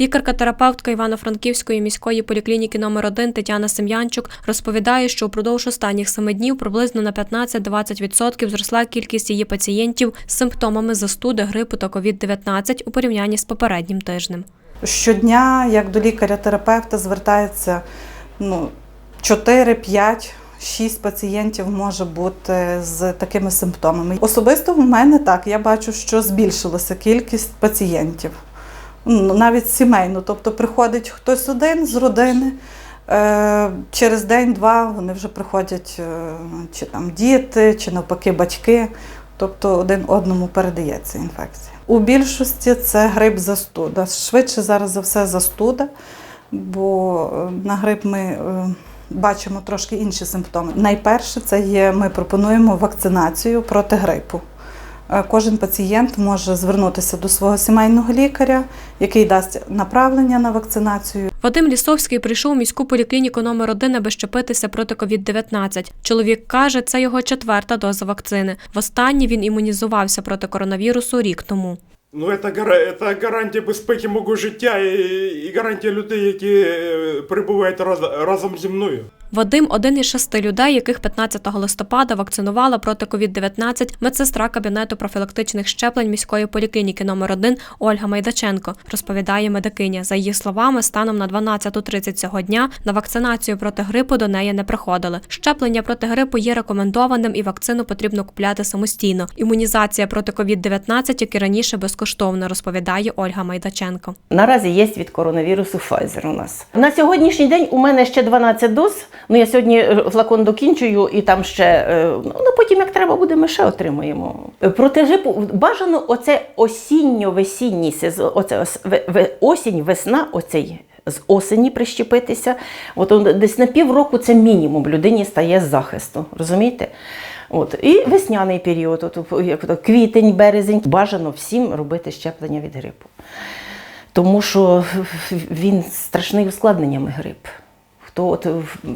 Лікарка-терапевтка Івано-Франківської міської поліклініки номер 1 Тетяна Сем'янчук розповідає, що упродовж останніх семи днів приблизно на 15-20% зросла кількість її пацієнтів з симптомами застуди, грипу та COVID-19 у порівнянні з попереднім тижнем. Щодня, як до лікаря-терапевта, звертається ну, 4, 5, 6 пацієнтів може бути з такими симптомами. Особисто в мене так, я бачу, що збільшилася кількість пацієнтів. Ну, навіть сімейно. Тобто приходить хтось один з родини. е, Через день-два вони вже приходять е, чи там діти, чи навпаки батьки. Тобто один одному передається інфекція. У більшості це грип застуда. Швидше зараз за все застуда, бо е, на грип ми бачимо трошки інші симптоми. Найперше, це є, ми пропонуємо вакцинацію проти грипу. Е, Кожен пацієнт може звернутися до свого сімейного лікаря, який дасть направлення на вакцинацію. Вадим Лісовський прийшов у міську поліклініку номер 1 аби щепитися проти COVID-19. Чоловік каже, це його четверта доза вакцини. Востаннє він імунізувався проти коронавірусу рік тому. Ну, это, гара- гарантія безпеки мого життя і, гарантія людей, які е, перебувають раз, разом зі мною. Вадим один із шести людей, яких 15 листопада вакцинувала проти COVID-19 медсестра кабінету профілактичних щеплень міської поліклініки номер 1 Ольга Майдаченко, розповідає медикиня. За її словами, станом на 12.30 цього дня на вакцинацію проти грипу до неї не приходили. Щеплення проти грипу є рекомендованим і вакцину потрібно купляти самостійно. Імунізація проти COVID-19, як і раніше, безкоштовна, розповідає Ольга Майдаченко. Наразі є від коронавірусу Pfizer у нас. На сьогоднішній день у мене ще 12 доз. Ну я сьогодні е, флакон докінчую і там ще е, ну потім, як треба буде, ми ще отримаємо. Проти грипу бажано оце осінньо-весінній оце осінь, весна, оцей. З осені прищепитися. От десь на півроку це мінімум людині стає з захисту. Розумієте? От. І весняний період, от, як квітень, березень. Бажано всім робити щеплення від грипу. Тому що він страшний ускладненнями грип. Хто от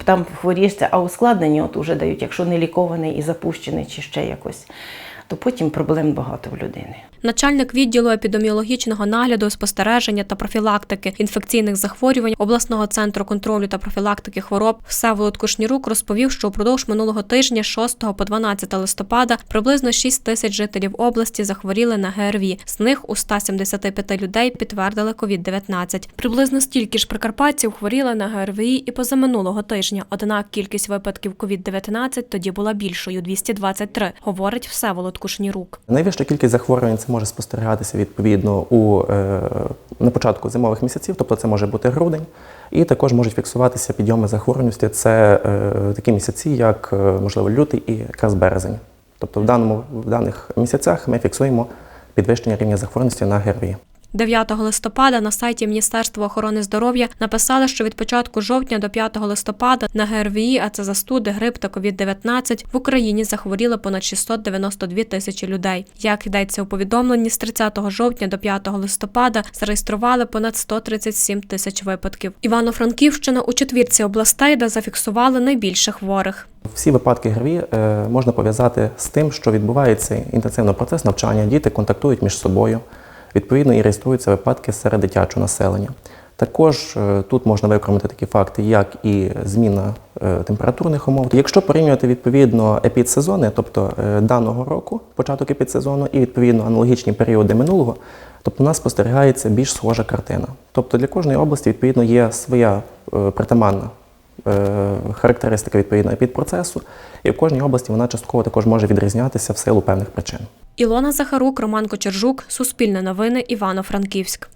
там хворієшся, а ускладнення от уже дають, якщо не лікований і запущений чи ще якось, то потім проблем багато в людини. Начальник відділу епідеміологічного нагляду, спостереження та профілактики інфекційних захворювань обласного центру контролю та профілактики хвороб Всеволод Кушнірук розповів, що упродовж минулого тижня, 6 по 12 листопада, приблизно 6 тисяч жителів області захворіли на ГРВІ. З них у 175 людей підтвердили COVID-19. Приблизно стільки ж прикарпатців хворіли на ГРВІ і позаминулого тижня. Однак кількість випадків COVID-19 тоді була більшою 223, говорить Всеволод Кушнірук. Найвища кількість захворювань це може спостерігатися відповідно у, е, на початку зимових місяців, тобто це може бути грудень, і також можуть фіксуватися підйоми захворюваності. Це е, такі місяці, як е, можливо лютий і якраз березень. Тобто в, даному, в даних місяцях ми фіксуємо підвищення рівня захворюваності на ГРВІ. 9 листопада на сайті Міністерства охорони здоров'я написали, що від початку жовтня до 5 листопада на ГРВІ, а це застуди, грип та COVID-19, в Україні захворіли понад 692 тисячі людей. Як йдеться у повідомленні, з 30 жовтня до 5 листопада зареєстрували понад 137 тисяч випадків. Івано-Франківщина у четвірці областей, де зафіксували найбільше хворих. Всі випадки ГРВІ е, можна пов'язати з тим, що відбувається інтенсивний процес навчання, діти контактують між собою, відповідно і реєструються випадки серед дитячого населення. Також е, тут можна викремити такі факти, як і зміна е, температурних умов. Якщо порівнювати відповідно епідсезони, тобто е, даного року, початок епідсезону, і відповідно аналогічні періоди минулого, тобто у нас спостерігається більш схожа картина. Тобто для кожної області відповідно є своя притаманна е, відповідної під процесу, і в кожній області вона частково також може відрізнятися в силу певних причин. Ілона Захарук, Роман Кочержук, Суспільне новини, Івано-Франківськ.